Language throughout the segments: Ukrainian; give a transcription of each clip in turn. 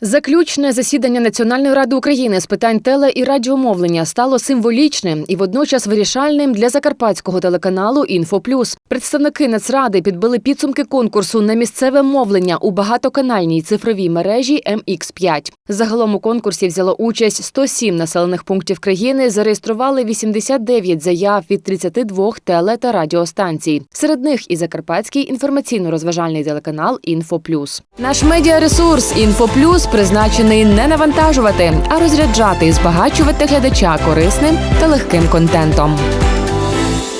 Заключне засідання Національної ради України з питань теле і радіомовлення стало символічним і водночас вирішальним для закарпатського телеканалу «Інфоплюс». Представники Нацради підбили підсумки конкурсу на місцеве мовлення у багатоканальній цифровій мережі MX5. Загалом у конкурсі взяло участь 107 населених пунктів країни. Зареєстрували 89 заяв від 32 теле та радіостанцій. Серед них і закарпатський інформаційно-розважальний телеканал «Інфоплюс». Наш медіаресурс «Інфоплюс» призначений не навантажувати, а розряджати і збагачувати глядача корисним та легким контентом.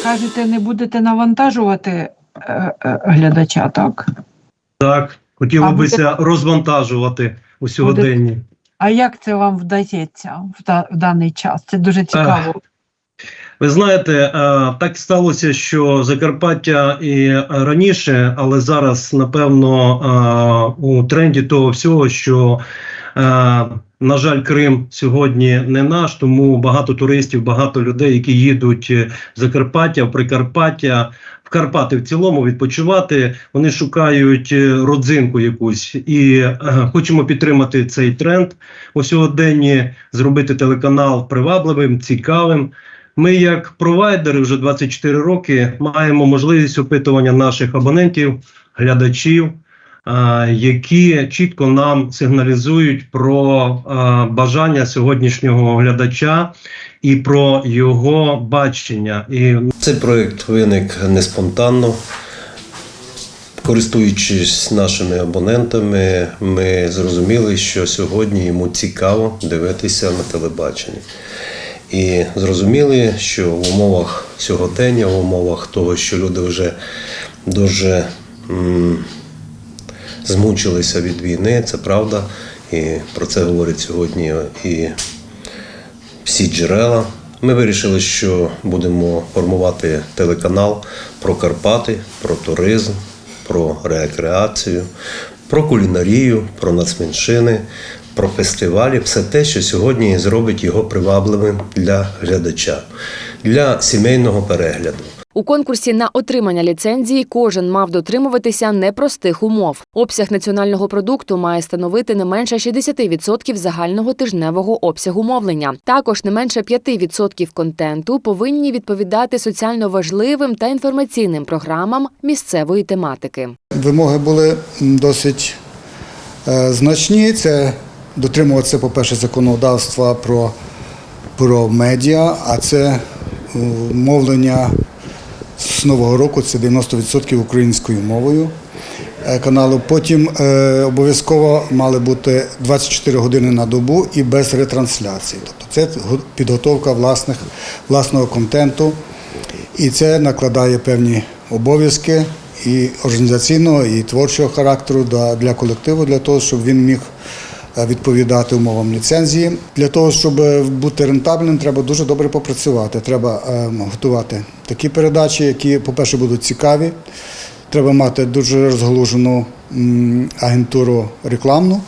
Кажете, не будете навантажувати е, е, глядача, так? Так, А хотілося б розвантажувати у сьогоденні. А як це вам вдається в, да- в даний час? Це дуже цікаво. Ви знаєте, е, так сталося, що Закарпаття і раніше, але зараз, напевно, е, у тренді того всього, що, е, на жаль, Крим сьогодні не наш, тому багато туристів, багато людей, які їдуть в Закарпаття, в Прикарпаття, в Карпати в цілому відпочивати, вони шукають родзинку якусь і хочемо підтримати цей тренд у сьогоденні, зробити телеканал привабливим, цікавим. Ми, як провайдери, вже 24 роки маємо можливість опитування наших абонентів, глядачів, які чітко нам сигналізують про бажання сьогоднішнього глядача і про його бачення. І Цей проект виник не спонтанно. Користуючись нашими абонентами, ми зрозуміли, що сьогодні йому цікаво дивитися на телебаченні. І зрозуміли, що в умовах сьогодення, в умовах того, що люди вже дуже м, змучилися від війни, це правда. І про це говорять сьогодні і всі джерела. Ми вирішили, що будемо формувати телеканал про Карпати, про туризм, про рекреацію, про кулінарію, про нацменшини, про фестивалі, все те, що сьогодні зробить його привабливим для глядача, для сімейного перегляду. У конкурсі на отримання ліцензії кожен мав дотримуватися непростих умов. Обсяг національного продукту має становити не менше 60% загального тижневого обсягу мовлення. Також не менше 5% контенту повинні відповідати соціально важливим та інформаційним програмам місцевої тематики. Вимоги були досить е, значні. Це дотримуватися, по-перше, законодавства про, про медіа, а це е, мовлення з нового року це 90% українською мовою е, каналу. Потім е, обов'язково мали бути 24 години на добу і без ретрансляції. Тобто це підготовка власних, власного контенту. І це накладає певні обов'язки і організаційного, і творчого характеру для колективу, для того, щоб він міг відповідати умовам ліцензії. Для того, щоб е, бути рентабельним, треба дуже добре попрацювати. Треба е, готувати такі передачі, які, по-перше, будуть цікаві. Треба мати дуже розгалужену агентуру рекламну,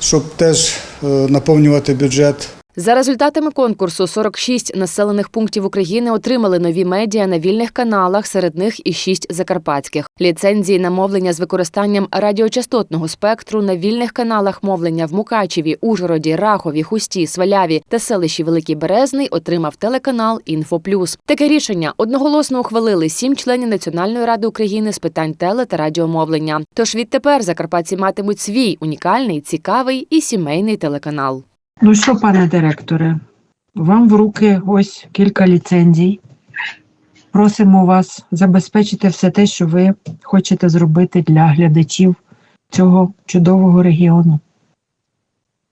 щоб теж е, наповнювати бюджет За результатами конкурсу 46 населених пунктів України отримали нові медіа на вільних каналах, серед них і 6 закарпатських. Ліцензії на мовлення з використанням радіочастотного спектру на вільних каналах мовлення в Мукачеві, Ужгороді, Рахові, Хусті, Сваляві та селищі Великий Березний отримав телеканал «Інфоплюс». Таке рішення одноголосно ухвалили сім членів Національної ради України з питань теле та радіомовлення. Тож відтепер закарпатці матимуть свій унікальний, цікавий і сімейний телеканал. Ну що, пане директоре, вам в руки ось кілька ліцензій. Просимо вас забезпечити все те, що ви хочете зробити для глядачів цього чудового регіону.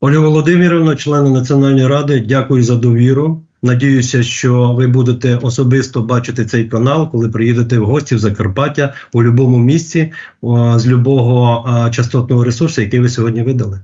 Оля Володимирівна, члени Національної ради, дякую за довіру. Надіюся, що ви будете особисто бачити цей канал, коли приїдете в гості в Закарпаття у будь-якому місці з будь-якого частотного ресурсу, який ви сьогодні видали.